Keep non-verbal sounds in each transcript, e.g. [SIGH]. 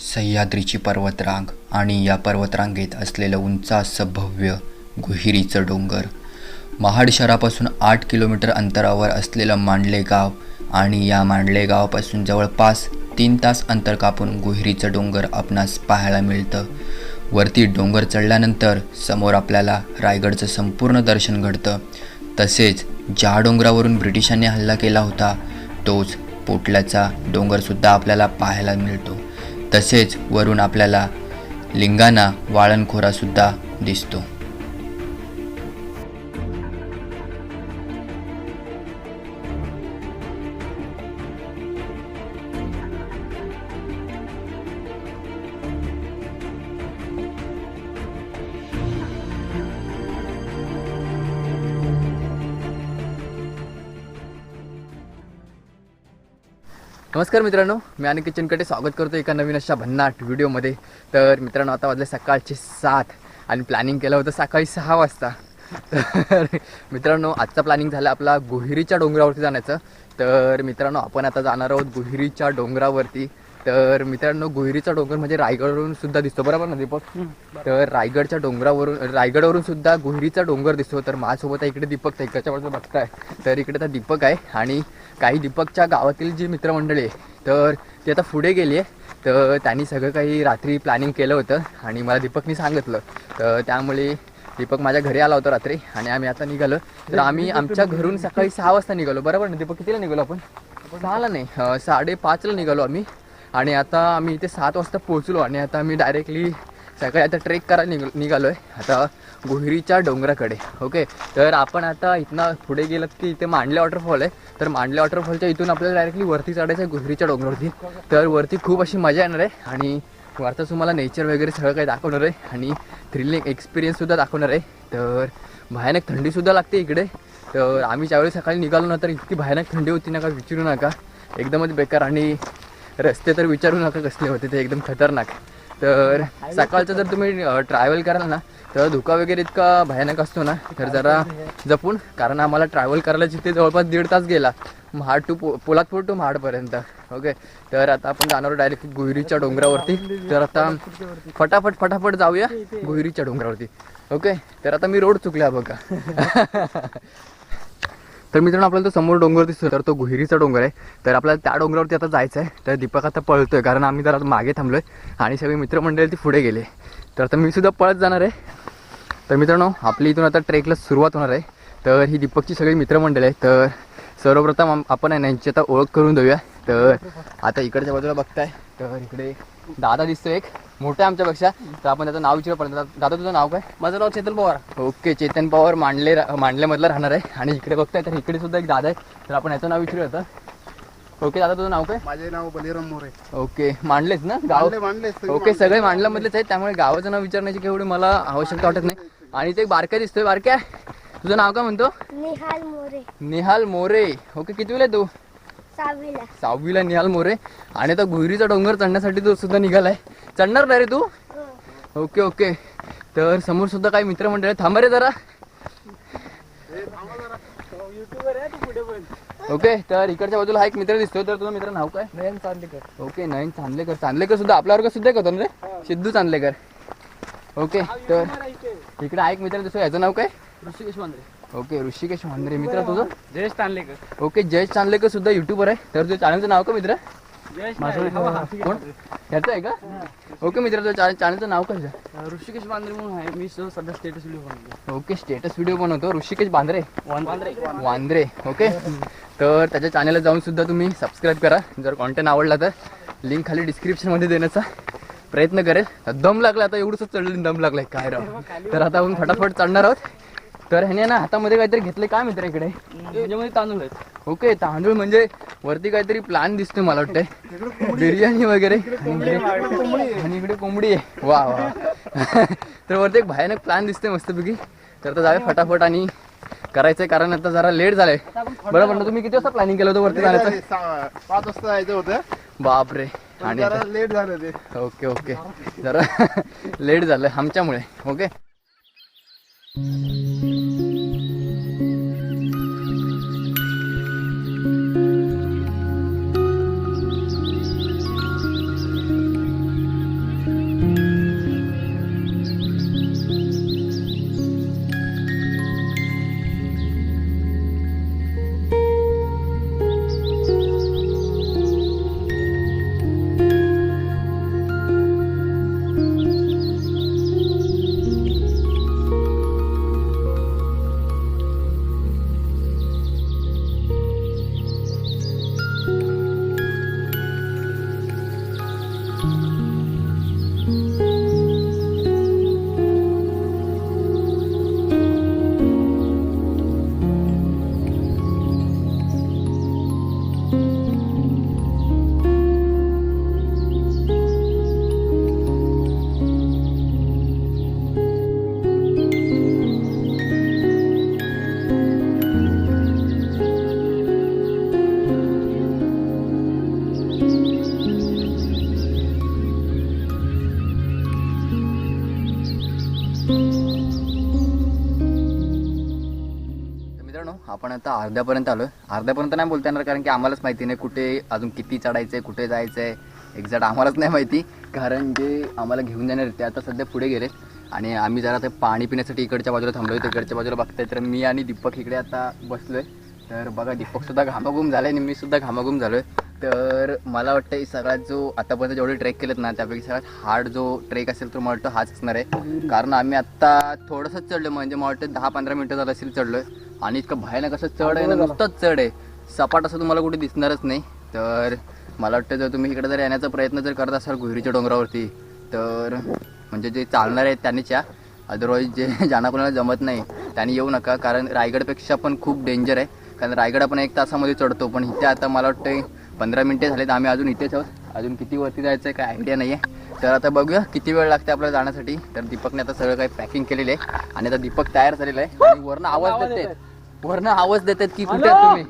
सह्याद्रीची पर्वतरांग आणि या पर्वतरांगेत असलेलं उंचास भव्य गुहिरीचं डोंगर. महाड शहरापासून आठ किलोमीटर अंतरावर असलेलं मांडले गाव आणि या मांडले गावापासून जवळपास तीन तास अंतर कापून गुहिरीचं डोंगर आपणास पाहायला मिळतं. वरती डोंगर चढल्यानंतर समोर आपल्याला रायगडचं संपूर्ण दर्शन घडतं. तसेच ज्या डोंगरावरून ब्रिटिशांनी हल्ला केला होता तोच पोटल्याचा डोंगरसुद्धा आपल्याला पाहायला मिळतो. तसेच वरून आपल्याला लिंगाणा वाळणखोरासुद्धा दिसतो. नमस्कार मित्रांनो मी आणि किचनकडे स्वागत करतो एका नवीन अशा भन्नाट व्हिडिओमध्ये. तर मित्रांनो आता वाजले सकाळचे सात आणि प्लॅनिंग केलं होतं सकाळी सहा वाजता. तर मित्रांनो आजचा प्लॅनिंग झाला आपला गुहिरीच्या डोंगरावरती जाण्याचं. तर मित्रांनो आपण आता जाणार आहोत गुहिरीच्या डोंगरावरती. तर मित्रांनो गुहिरीचा डोंगर म्हणजे रायगडवरून सुद्धा दिसतो. बरोबर ना दीपक? तर रायगडच्या डोंगरावरून रायगडवरून सुद्धा गुहिरीचा डोंगर दिसतो. तर माझ्यासोबत आहे इकडे दीपक त्याच्या बाजूला बघताय. तर इकडे आता दीपक आहे आणि काही दीपकच्या गावातील जी मित्रमंडळी आहे तर ती आता पुढे गेली आहे तर त्यांनी सगळं काही रात्री प्लॅनिंग केलं होतं आणि मला दीपकनी सांगितलं. तर त्यामुळे दीपक माझ्या घरी आला होता रात्री आणि आम्ही आता निघालो. तर आम्ही आमच्या घरून सकाळी सहा वाजता निघालो. बरोबर ना दीपक? कितीला निघालो आपण? सहाला नाही साडेपाचला निघालो आम्ही. आणि आता आम्ही इथे सात वाजता पोहोचलो आणि आता आम्ही डायरेक्टली सकाळी आता ट्रेक करायला निघ निघालो आहे आता गुहिरीच्या डोंगराकडे ओके तर आपण आता इथनं पुढे गेलं की इथे मांडले वॉटरफॉल आहे. तर मांडले वॉटरफॉलच्या इथून आपल्याला डायरेक्टली वरती चढायचं आहे गुहिरीच्या डोंगरावरती. तर वरती खूप अशी मजा येणार आहे आणि वरचं तुम्हाला नेचर वगैरे सगळं काही दाखवणार आहे आणि थ्रिलिंग एक्सपिरियन्ससुद्धा दाखवणार आहे. तर भयानक थंडीसुद्धा लागते इकडे. तर आम्ही ज्यावेळी सकाळी निघालो ना तर इतकी भयानक थंडी होती ना का विचारू नका. एकदमच बेकार आणि रस्ते तर विचारू नका कसले होते ते एकदम खतरनाक तर सकाळचं जर तुम्ही ट्रॅव्हल कराल ना तर धुका वगैरे इतका भयानक असतो ना तर जरा जपून कारण आम्हाला ट्रॅव्हल करायला जिथे जवळपास दीड तास गेला महाड टू पो पोलादपूर टू महाडपर्यंत ओके तर आता आपण जाणार डायरेक्ट गुहिरीच्या डोंगरावरती. तर आता फटाफट फटाफट जाऊया गुहिरीच्या डोंगरावरती ओके तर आता मी रोड चुकला बघा. [LAUGHS] तर मित्रांनो आपल्याला तो समोर डोंगर दिसतो तर तो गुहिरीचा डोंगर आहे. तर आपल्याला त्या डोंगरावरती आता जायचं आहे तर दीपक आता पळतोय कारण आम्ही जरा मागे थांबलोय आणि सगळे मित्रमंडळी ती पुढे गेले. तर आता मी सुद्धा पळत जाणार आहे. तर मित्रांनो आपली इथून आता ट्रेकला सुरुवात होणार आहे. तर ही दीपकची सगळी मित्रमंडळी आहे तर सर्वप्रथम आपण आहे ना यांची आता ओळख करून देऊया. तर आता इकडच्या बाजूला बघताय. तर इकडे दादा दिसतो एक. मोठा आहे आमच्यापेक्षा. तर आपण त्याचं नाव विचारू पर्यंत. दादा तुझं नाव काय? माझं नाव चेतन पवार. ओके चेतन पवार मांडले मांडल्यामधला राहणार आहे. आणि इकडे बघताय तर इकडे सुद्धा एक दादा आहे. तर आपण याचं नाव विचारूया आता. ओके दादा तुझं नाव काय? माझे नाव बलिराम मोरे. ओके मांडलेच ना गाव? मांडले मांडले ओके सगळे मांडल्यामधलेच आहेत. त्यामुळे गावाचं नाव विचारण्याची केवढी मला आवश्यकता वाटत नाही. आणि ते एक बारक्या दिसतोय बारक्या. तुझं नाव काय म्हणतो? निहाल मोरे. निहाल मोरे. ओके कितवीला आहे तू? सहावीला. सहावीला निहाल मोरे. आणि आता गुहिरीचा डोंगर चढण्यासाठी तो सुद्धा निघालाय. चढणार नाही रे तू? Okay okay. तर समोर सुद्धा काही मित्रमंडळ आहेत. थांबा रे जरा. ओके तर इकडच्या बाजूला हा एक मित्र दिसतोय. तर तुझं मित्र नाव काय? नयन चांदीकर ओके नयन चांदलेकर. चांदलेकर सुद्धा आपल्या वर्ग सुद्धा एक होता ना रे सिद्धू चांदलेकर. ओके तर इकडे हा एक मित्र दिसतोय. याचं नाव काय? ऋषिकेश वांद्रे ओके ऋषिकेश वांद्रे मित्र तुझं? जयेश चांदलेकर. ओके जयेश चांदलेकर सुद्धा युट्यूबर आहे. तर तुझ्या चॅनलचं नाव का मित्र? जयेश कोण? ह्याचं आहे का? ओके मित्र तुझ्या चॅनलचं नाव काय आहे? ऋषिकेश वांद्रे म्हणून आहे. मी सध्या स्टेटस व्हिडिओ बनवतो. ओके स्टेटस व्हिडिओ बनवतो. ऋषिकेश बांद्रे? वांद्रे वांद्रे ओके. तर त्याच्या चॅनलला जाऊन सुद्धा तुम्ही सबस्क्राईब करा. जर कॉन्टेंट आवडला तर लिंक खाली डिस्क्रिप्शनमध्ये देण्याचा प्रयत्न करेल. दम लागला आता एवढंच चढलं दम लागलाय. काय राव? तर आता आपण फटाफट चढणार आहोत. तर ह्याने ना हातामध्ये काहीतरी घेतले काय मित्र इकडे? त्याच्यामध्ये तांदूळ आहेत. ओके तांदूळ म्हणजे वरती काहीतरी प्लान दिसतोय मला वाटतंय. बिर्याणी वगैरे. आणि इकडे कोंबडी आहे. वा वा [LAUGHS] तर वरती एक भयानक प्लॅन दिसतोय मस्तपैकी. तर आता जाऊया फटाफट आणि करायचंय कारण आता जरा लेट झालंय. बरोबर ना तुम्ही किती वाजता प्लॅनिंग केलं होतं वरती जाण्याचं? पाच वाजता जायचं होतं. बापरे. आणि जरा लेट झालं ते. Okay okay. जरा [LAUGHS] लेट झालं आमच्यामुळे. ओके? तर आपण आता अर्ध्यापर्यंत आलो अर्ध्यापर्यंत नाही बोलता येणार कारण की आम्हालाच माहिती नाही कुठे अजून किती चढायचंय कुठे जायचंय. एक्झॅक्ट आम्हालाच नाही माहिती. कारण जे आम्हाला घेऊन जाणार ते आता सध्या पुढे गेले आणि आम्ही जरा ते पाणी पिण्यासाठी इकडच्या बाजूला थांबलोय. तिकडच्या बाजूला बघताय तर मी आणि दीपक इकडे आता बसलोय. तर बघा दीपक सुद्धा घामाघूम झालाय आणि मी सुद्धा झालो झालोय. तर मला वाटतं सगळ्यात जो आतापर्यंत जेवढे ट्रेक केलेत ना त्यापैकी सगळ्यात हार्ड जो ट्रेक असेल तो मला वाटतं हाच असणार आहे. कारण आम्ही आत्ता थोडंसंच चढलो म्हणजे मला वाटतं दहा पंधरा मिनटं झालं असेल चढलोय. आणि इतकं भयानक असं चढ आहे ना नुसतंच चढ आहे. सपाट असं तुम्हाला कुठे दिसणारच नाही. तर मला वाटतं जर तुम्ही इकडे जर येण्याचा प्रयत्न जर करत असाल गुहिरीच्या डोंगरावरती तर म्हणजे जे चालणार आहेत त्यांनीच या अदरवाईज जे [LAUGHS] ज्यांना कोणाला जमत नाही त्यांनी येऊ नका. कारण रायगडपेक्षा पण खूप डेंजर आहे. कारण रायगड आपण एक तासामध्ये चढतो पण इथे आता मला वाटतं पंधरा मिनटे झालेत आम्ही अजून इथेच आहोत. अजून किती वरती जायचं आहे काय आयडिया नाही आहे तर आता बघूया किती वेळ लागते आपल्याला जाण्यासाठी. तर दीपकने आता सगळं काही पॅकिंग केलेलं आहे. आणि आता दीपक तयार झालेला आहे. आणि वरनं आवाज देते वरनं आवाज देतात की कुठे तुम्ही?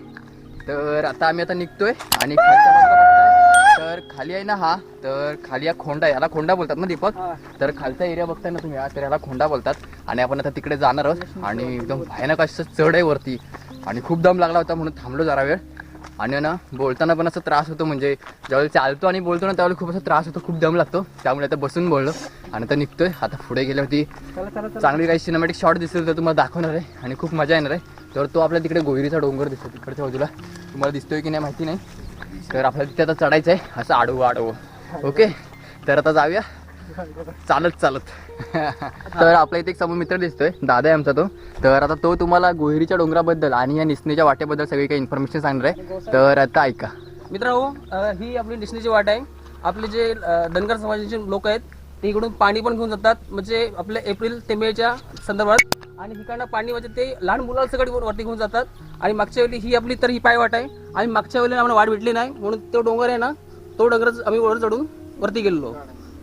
तर आता आम्ही आता निघतोय. आणि तर खाली आहे ना हा. तर खाली हा खोंडा याला खोंडा बोलतात ना दीपक? तर खालचा एरिया बघताय ना तुम्ही. हा तर याला खोंडा बोलतात. आणि आपण आता तिकडे जाणार आहोत. आणि एकदम भयानक असं चढ आहे वरती. आणि खूप दम लागला होता म्हणून थांबलो जरा वेळ. आणि ना बोलताना पण असं त्रास होतो म्हणजे ज्यावेळेला चालतो आणि बोलतो ना त्यावेळेला खूप असा त्रास होतो खूप दम लागतो. त्यामुळे आता बसून बोललो आणि आता निघतोय. आता पुढे गेल्यावरती चांगली काही सिनेमॅटिक शॉट दिसेल तर तुम्हाला दाखवणार आहे आणि खूप मजा येणार आहे. तर तो आपल्या तिकडे गोयरीचा डोंगर दिसतो तिकडच्या बाजूला. तुम्हाला दिसतोय की नाही माहिती नाही. तर आपल्याला तिथे आता चढायचं आहे असं आडवं आडवं. ओके? तर आता जाऊया. चालत चालत. [LAUGHS] तर आपल्या इथे एक समोर मित्र दिसतोय. दादा आहे आमचा तो. तर आता तो तुम्हाला गोहिरीच्या डोंगराबद्दल आणि या निसणीच्या वाटेबद्दल सगळी काही इन्फॉर्मेशन सांगणार आहे. तर आता ऐका. मित्रांनो अ, ही आपली डिस्नीची वाट आहे. आपले जे धनगर समाजाचे लोक आहेत ते इकडून पाणी पण घेऊन जातात. म्हणजे आपल्या एप्रिल ते मेच्या संदर्भात. आणि इकडनं पाणी म्हणजे ते लहान मुलाला सगळी वर- वरती घेऊन जातात. आणि मागच्या वेळी ही आपली तर ही पाय वाट आहे. आणि मागच्या वेळेला आम्हाला वाट भेटली नाही. म्हणून तो डोंगर आहे ना तो डोंगर आम्ही वर चढून वरती गेलेलो.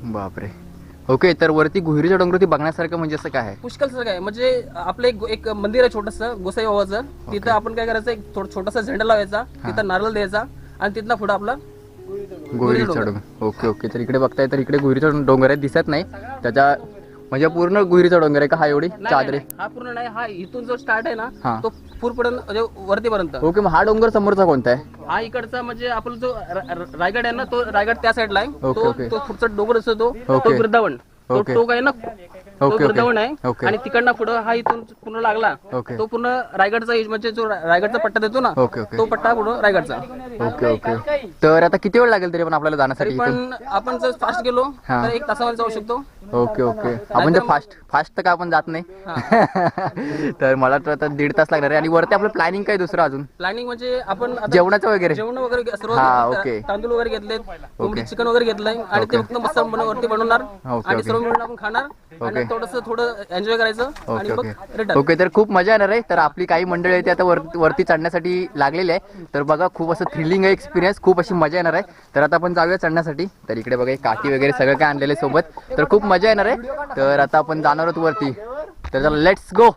बापरे. ओके तर वरती गोहिरीच्या डोंगरावरती बघण्यासारखं म्हणजे असं काय आहे? पुष्कळ सगळं आहे. म्हणजे आपलं एक एक मंदिर आहे छोटंसं गोसाई बाबाचं. तिथं आपण काय करायचं एक थोडं छोटासा झेंडा लावायचा तिथं नारळ द्यायचा आणि तिथला पुढं आपला गोहिरीचा डोंगर. Okay okay. तर इकडे बघताय तर इकडे गोहिरीचा डोंगर आहे दिसत नाही. त्याच्या म्हणजे पूर्ण गोहिरीचा डोंगर आहे का? हा एवढी चादरे? हा पूर्ण नाही हा इथून जो स्टार्ट आहे हा. ना तो पूरपर्यंत म्हणजे वरतीपर्यंत ओके मग हा डोंगर समोरचा कोणता आहे हा इकडचा म्हणजे आपला जो र- र- रायगड आहे ना तो रायगड त्या साईडला आहे ओके, तो ओके. तो पुढचा डोंगर असतो तो ओके. तो वृंदावन तो ओके. टोक आहे ना तो ओके, वृंदावन. आहे ओके. आणि तिकडनं पुढं हा इथून पूर्ण लागला ओके. तो पूर्ण रायगडचा म्हणजे जो रा- रायगडचा पट्टा देतो ना ओके, ओके. तो पट्टा पुढं रायगडचा ओके ओके तर आता किती वेळ लागेल तरी पण आपल्याला तरी जाण्यासाठी इथून पण आपण जर फास्ट गेलो हा. तर एक तासामध्ये जाऊ शकतो ओके ओके आपण फास्ट फास्ट तर काय आपण जात नाही [LAUGHS] तर मला तर आता दीड तास लागणार आहे आणि वरती आपलं प्लॅनिंग काय दुसरं अजून प्लॅनिंग म्हणजे आपण आता जेवणाचं वगैरे जेवण वगैरे घे- सर्व हा, घेतलं. ओके. तांदूळ वगैरे घेतले कोंबडी चिकन वगैरे घेतलंय आणि ते फक्त मस्त बनव- वरती बनवणार ओके, आणि ओके. सर्व मिळून आपण खाणार आणि ओके. थोडस थोडं एन्जॉय करायचं आणि ओके मग ओके. रिटर्न ओके तर खूप मजा येणार आहे. तर आपली काही मंडळी आहे ती आता वर वरती चढण्यासाठी लागलेली आहे. तर बघा खूप असं थ्रिलिंग आहे एक्सपिरियन्स खूप अशी मजा येणार आहे. तर आता आपण जाऊया चढण्यासाठी. तर इकडे बघा हे काठी वगैरे सगळं काय आणलेलं आहे सोबत. तर खूप मजा येणार आहे. तर आता आपण जाणार आहोत वरती. तर चला लेट्स गो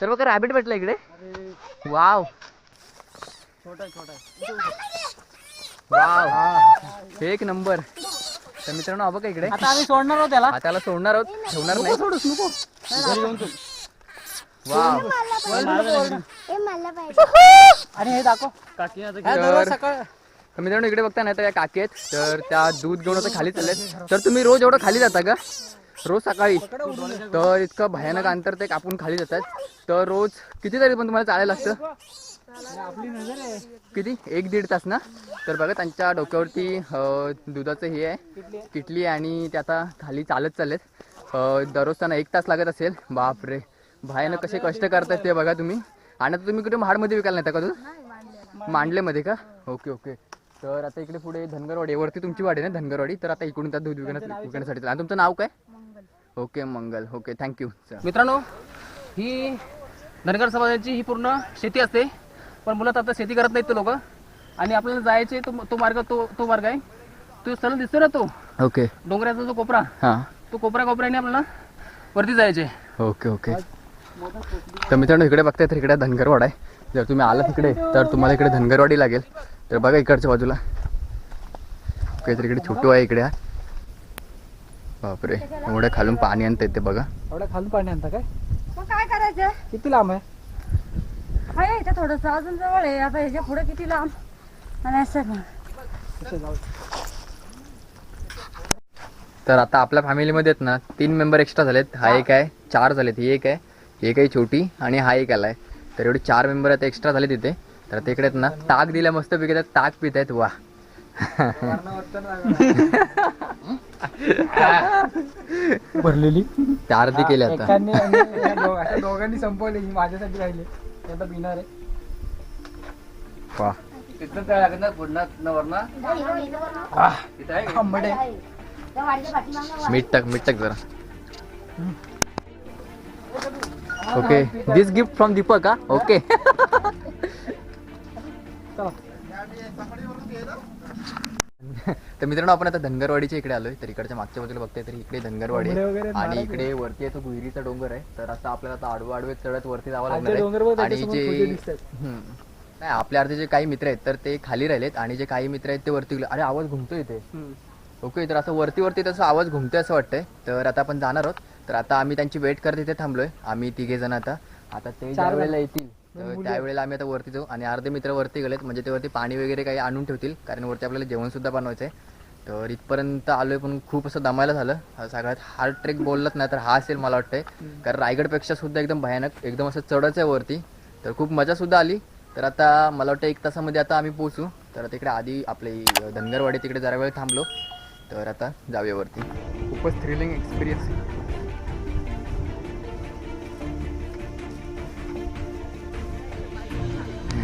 तर बघा रॅबिट भेटला इकडे? वाव वाव एक नंबर तर मित्रांनो बघा इकडे? आता आम्ही सोडणार आहोत त्याला त्याला सोडणार आहोत. ठेवणार नाही. सोडूस नको. वाव हे आणि हे दाखव. काकी तर- सकाळ तर मित्रांनो इकडे बघता ना तर या काकी आहेत तर त्या दूध घेऊन आता खाली चाललेत. तर तुम्ही रोज एवढं खाली जाता का? रोज सकाळी. तर इतकं भयानक अंतर ते कापून खाली जातात. तर रोज किती तरी पण तुम्हाला चालायला लागतं? किती? एक दीड तास ना? तर बघा त्यांच्या डोक्यावरती दुधाचं हे आहे. किटली आहे. आणि ते आता खाली चालत चाललेत. अ, दररोज त्यांना एक तास लागत असेल. बापरे. भायानं कसे कष्ट करतात ते बघा तुम्ही. आणि आता तुम्ही कुठे महाडमध्ये विकायला नाही का दूध मांडलेमध्ये का? Okay okay. तर आता इकडे पुढे धनगरवाडी वरती तुमची वाडी आहे ना धनगरवाडी? तर आता इकडून त्या दूध विकण्यास विकण्यासाठी आणि तुमचं नाव काय? ओके मंगल. ओके थँक्यू मित्रांनो ही धनगर समाजाची ही पूर्ण शेती असते. पण मुलं आता शेती करत नाहीत ते लोक. आणि आपल्याला जायचे तो तो मार्ग तो तो मार्ग आहे. तो सरळ दिसतो ना तो? ओके. डोंगराचा जो कोपरा. हां. तो कोपरा कोपऱ्याने आपल्याला वरती जायचे ओके ओके. तर मित्रांनो इकडे बघताय तर इकडे धनगरवाडा आहे. जर तुम्ही आलात इकडे तर तुम्हाला इकडे धनगरवाडी लागेल. तर बघा इकडच्या बाजूला. ओके तर इकडे छोटू आहे इकडे हा. बापरे एवढं खालून पाणी आणता येते बघा. एवढा खालून पाणी आणता काय? मग काय करायचं? किती लांब आहे? आहे इथं थोडंसं अजून जवळ आहे. आता ह्याच्या पुढे किती लांब? आणि असं तर आता आपल्या फॅमिलीमध्ये आहेत ना तीन मेंबर एक्स्ट्रा झालेत. हा एक आहे चार झालेत. ही एक आहे एक आहे छोटी आणि हा एक आलाय. तर एवढे चार मेंबर आता एक्स्ट्रा झाले तिथे तर आता आहेत ना ताक दिल्या मस्त पिकत ताक पित आहेत वा. भरलेली? त्या अर्धी केले आता. एकाने आणि या दो- अशा दोघांनी संपवले ही माझ्यासाठी राहिली. ते आता पिणार आहे. वा. आंबट आहे. मीठ टाक मीठ टाक जरा okay this gift from Deepak का ओके [LAUGHS] तर मित्रांनो आपण आता धनगरवाडीच्या इकडे आलोय. तर इकडच्या मागच्या बाजूला बघताय तर इकडे धनगरवाडी आहे. आणि इकडे वरती आहे तो गुहिरीचा डोंगर आहे. तर आता आपल्याला आता आडवं आडवे चढत वरती जावं लागणार आहे. आणि जे. नाही आपल्या अर्धे जे काही मित्र आहेत तर ते खाली राहिलेत. आणि जे काही मित्र आहेत ते वरती गेले. अरे आवाज घुमतोय इथे. ओके तर असं वरती वरती तसं आवाज घुमतोय असं वाटतंय. तर आता आपण जाणार आहोत. तर आता आम्ही त्यांची वेट करत इथे थांबलोय. आम्ही तिघे जण आता. आता ते ज्या वेळेला येतील तर त्यावेळेला आम्ही आता वरती जाऊ आणि अर्धे मित्र वरती गेलेत. म्हणजे ते वरती पाणी वगैरे काही आणून ठेवतील कारण वरती आपल्याला जेवण सुद्धा बनवायचं आहे तर इथपर्यंत आलोय पण खूप असं दमायला झालं. सगळ्यात हार्ड ट्रेक बोललात ना तर हा असेल मला वाटतंय. कारण रायगडपेक्षा सुद्धा एकदम भयानक एकदम असं चढच आहे वरती. तर खूप मजा सुद्धा आली. तर आता मला वाटतं एक तासामध्ये आता आम्ही पोहोचू. तर तिकडे आधी आपले धनगरवाडी तिकडे जरा वेळ थांबलो. तर आता जाऊया वरती. खूपच थ्रिलिंग एक्सपिरियन्स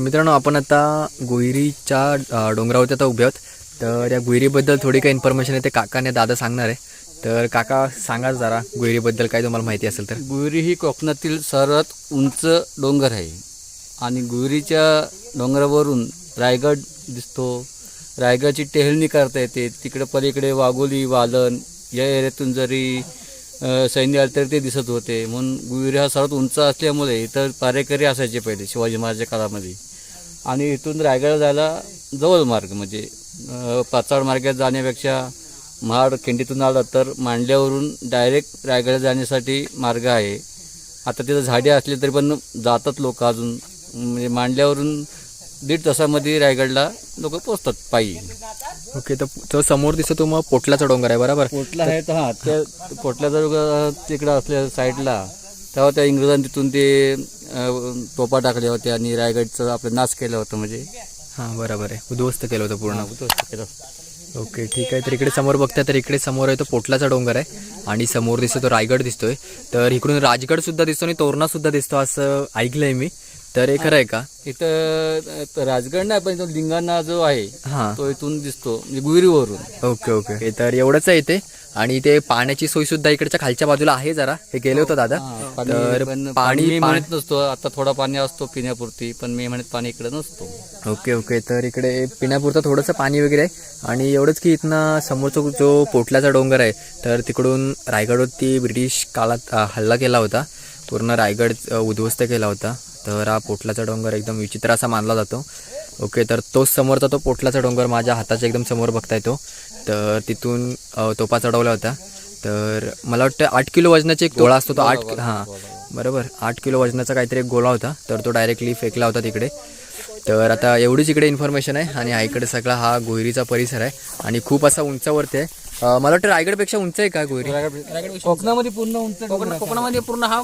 तर मित्रांनो आपण आता गुहिरीच्या डोंगरावरती आता उभे आहोत. तर या गुहिरीबद्दल थोडी काही इन्फॉर्मेशन आहे ते काकाने दादा सांगणार आहे. तर काका सांगा जरा गुहिरीबद्दल काय तुम्हाला माहिती असेल तर. गुहिरी ही कोकणातील सर्वात उंच डोंगर आहे. आणि गुहिरीच्या डोंगरावरून रायगड दिसतो. रायगडची टेहळणी करता येते. तिकडे पलीकडे वाघोली वालन या एरियातून जरी सैन्य आले तरी ते दिसत होते. म्हणून गुहिरी हा सर्वात उंच असल्यामुळे इतर पारेकरी असायचे पहिले शिवाजी महाराजच्या काळामध्ये. आणि इथून रायगड जायला जवळ मार्ग म्हणजे पाचाड मार्गात जाण्यापेक्षा महाड खिंडीतून आलं तर मांडल्यावरून डायरेक्ट रायगड जाण्यासाठी मार्ग आहे. आता तिथं झाडे असले तरी पण जातात लोक अजून. म्हणजे मांडल्यावरून दीड तासामध्ये रायगडला लोक पोचतात पायी. ओके तर तो समोर दिसतो तो मग पोटलाचा डोंगर आहे बरोबर? पोटला आहे तर हां त्या पोटल्याचा जो तिकडं असल्या साईडला तेव्हा त्या इंग्रजांनी तिथून ते तोपा टाकल्या होत्या आणि रायगडचा आपलं नाश केलं होतं म्हणजे. हां बरोबर आहे. उद्ध्वस्त केलं होतं पूर्ण. उद्ध्वस्त केलं. ओके ठीक आहे. तर इकडे समोर बघताय तर इकडे समोर आहे तो पोटलाचा डोंगर आहे. आणि समोर दिसतो तो रायगड दिसतोय. तर इकडून राजगड सुद्धा दिसतो आणि तोरणा सुद्धा दिसतो असं ऐकलंय मी. तर हे खरं आहे का? इथं राजगड नाही पण इथं लिंगाणा जो आहे हां. तो इथून दिसतो म्हणजे ओके ओके. तर एवढंच आहे इथे. आणि इथे पाण्याची सोय सुद्धा इकडच्या खालच्या बाजूला आहे जरा. हे गेले होतो दादा. पाणी तर पण पाणी पाणी पाणी म्हणत नसतो आता थोडा पाणी असतो पिण्यापुरती पण मे म्हणत पाणी इकडे नसतो. Okay okay. तर इकडे पिण्यापुरतं थोडंसं पाणी वगैरे आहे. आणि एवढंच की इथनं समोरचा जो पोटल्याचा डोंगर आहे तर तिकडून रायगडवरती ब्रिटिश काळात अ, हल्ला केला होता. पूर्ण रायगड अ, उद्ध्वस्त केला होता. तर हा पोटल्याचा डोंगर एकदम विचित्र असा मानला जातो. ओके तर तोच समोरचा तो पोटल्याचा डोंगर माझ्या हाताच्या एकदम समोर बघता येतो. तर तिथून तोपा चढवला होता. तर मला वाटतं आठ किलो वजनाचा एक गोळा असतो तो आठ हां बरोबर. आठ किलो वजनाचा काहीतरी एक गोळा होता. तर तो डायरेक्टली फेकला होता तिकडे. तर आता एवढीच इकडे इन्फॉर्मेशन आहे आणि हा इकडे सगळा हा गोहिरीचा परिसर आहे. आणि खूप असा उंचावरती आहे. मला वाटतं रायगडपेक्षा उंच आहे का गोहिरी? कोकणामध्ये पूर्ण उंच कोकणामध्ये पूर्ण हा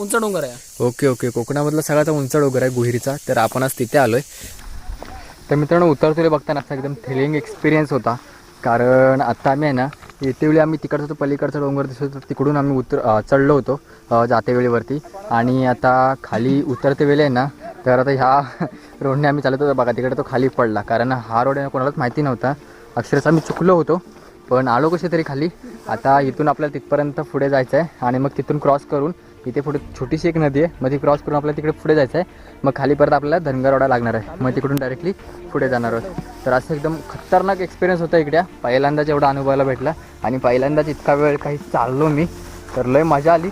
उंच डोंगर आहे. Okay okay. कोकणामधला सगळ्यात उंच डोंगर आहे गुहिरीचा. तर आपण आज तिथे आलोय. तर मित्रांनो उतरतोय बघताना असा एकदम थ्रिलिंग एक्सपिरियन्स होता. कारण आता आम्ही आहे ना येते वेळी आम्ही तिकडचा होतो पलीकडचा डोंगर दिसत होतो. तिकडून आम्ही उतर चढलो होतो जातेवेळीवरती जाते वेळेवरती. आणि आता खाली उतरते वेळी आहे ना तर आता ह्या [LAUGHS] रोडने आम्ही चालत होतो. बघा तिकडे तो खाली पडला. कारण हा रोड आहे ना कोणालाच माहिती नव्हता. अक्षरशः आम्ही चुकलो होतो पण आलो कसे तरी खाली. आता इथून आपल्याला तिथपर्यंत पुढे जायचं आहे आणि मग तिथून क्रॉस करून इथे पुढे छोटीशी एक नदी आहे. मग ती क्रॉस करून आपल्याला तिकडे पुढे जायचं आहे मग खाली परत आपल्याला धनगरवाडा लागणार आहे. मग तिकडून डायरेक्टली पुढे जाणार आहोत. तर असं एकदम खतरनाक एक्सपिरियन्स होता इकड्या पहिल्यांदाच एवढा अनुभवायला भेटला. आणि पहिल्यांदाच इतका वेळ काही चाललो मी तर लय मजा आली.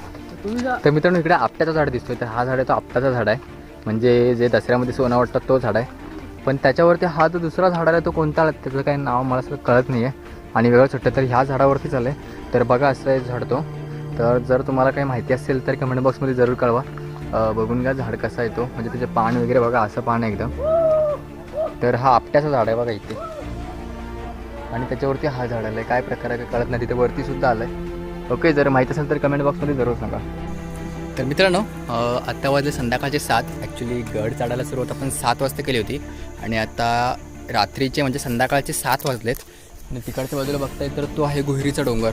तर मित्रांनो इकडे आपट्याचं झाड दिसतोय. तर हा झाड आहे तो आपट्याचा झाड आहे. म्हणजे जे दसऱ्यामध्ये सोनं वाटतात तो झाड आहे. पण त्याच्यावरती हा जो दुसरा झाड आहे तो कोणता त्याचं काही नाव मला असं कळत नाही आहे आणि वेगळंच वाटतं तर ह्या झाडावरतीच आलं आहे तर बघा असं आहे झाड तो. तर जर तुम्हाला काही माहिती असेल तर कमेंट बॉक्समध्ये जरूर कळवा. बघून घ्या झाड कसा येतो. म्हणजे त्याचे पान वगैरे बघा असं पान आहे एकदम. तर हा आपट्याचं झाड आहे बघा इथे. आणि त्याच्यावरती हा झाड आलं आहे काय प्रकार आहे काय कळत नाही. तिथे वरती सुद्धा आलं आहे ओके जर माहीत असेल तर कमेंट बॉक्समध्ये जरूर सांगा. तर मित्रांनो आत्ता वाजले संध्याकाळचे सात. ॲक्च्युली गड चढायला सुरुवात आपण सात वाजता केली होती. आणि आता रात्रीचे म्हणजे संध्याकाळचे सात वाजलेत. आणि तिकडच्या बाजूला बघताय तर तो आहे गुहिरीचा डोंगर.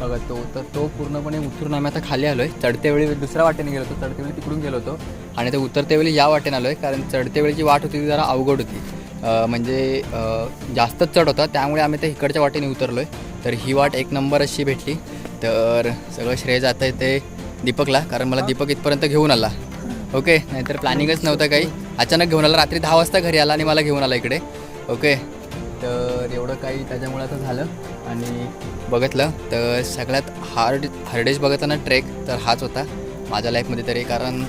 बघा तो तर तो पूर्णपणे उतरून आम्ही आता खाली आलो आहे चढत्या वेळी दुसऱ्या वाटेने गेलो होतो. चढते वेळी तिकडून गेलो होतो. आणि ते उतरते वेळी या वाटेने आलो आहे कारण चढते वेळीची वाट होती ती जरा अवघड होती. म्हणजे जास्तच चढ होता. त्यामुळे आम्ही ते इकडच्या वाटेने उतरलो आहे तर ही वाट एक नंबर अशी भेटली. तर सगळं श्रेय जात आहे ते दीपकला कारण मला दीपक इथपर्यंत घेऊन आला. ओके? नाहीतर प्लॅनिंगच नव्हतं काही. अचानक घेऊन आला. रात्री दहा वाजता घरी आला आणि मला घेऊन आला इकडे. ओके? तर एवढं काही त्याच्यामुळे आता झालं. आणि बघितलं तर सगळ्यात हार्ड हार्डेस्ट बघताना ट्रेक तर हाच होता. माझ्या लाईफमध्ये तरी कारण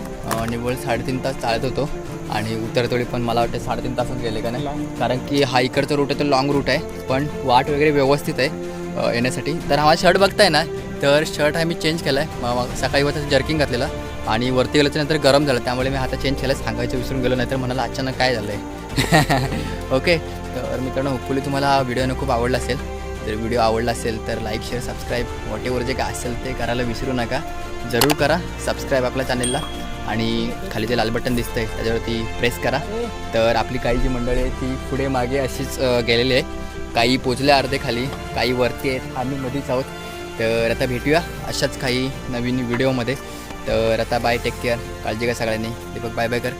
निव्वळ साडेतीन तास चालत होतो. आणि उतरतोडी पण मला वाटतं साडेतीन तासच गेले का नाही. कारण की हा इकडचा रूट आहे तो लाँग रूट आहे. पण वाट वगैरे व्यवस्थित आहे येण्यासाठी. तर हा शर्ट बघताय ना तर शर्ट हा मी चेंज केला आहे सकाळी वर जर्किंग घातलेलं. आणि वरती गेल्याच्यानंतर गरम झालं. त्यामुळे मी आता चेंज केलं सांगायचं विसरून गेलो नाही तर म्हणाला अचानक काय झालं आहे ओके तर मित्रांनो होपफुली तुम्हाला हा व्हिडिओनं खूप आवडला असेल. जर व्हिडिओ आवडला असेल तर like share subscribe whatever जे काय असेल ते करायला विसरू नका. जरूर करा सबस्क्राईब आपल्या चॅनेलला आणि खाली जे लाल बटन दिसतं आहे त्याच्यावरती प्रेस करा. तर आपली काही जी मंडळी आहे ती पुढे मागे अशीच गेलेली आहे. काही पोचल्या अर्धे खाली काही वरती आहेत. आम्ही मध्येच आहोत. तर आता भेटूया अशाच काही नवीन व्हिडिओमध्ये तर आता बाय टेक केअर काळजी घ्या सगळ्यांनी. दीपक बाय बाय कर.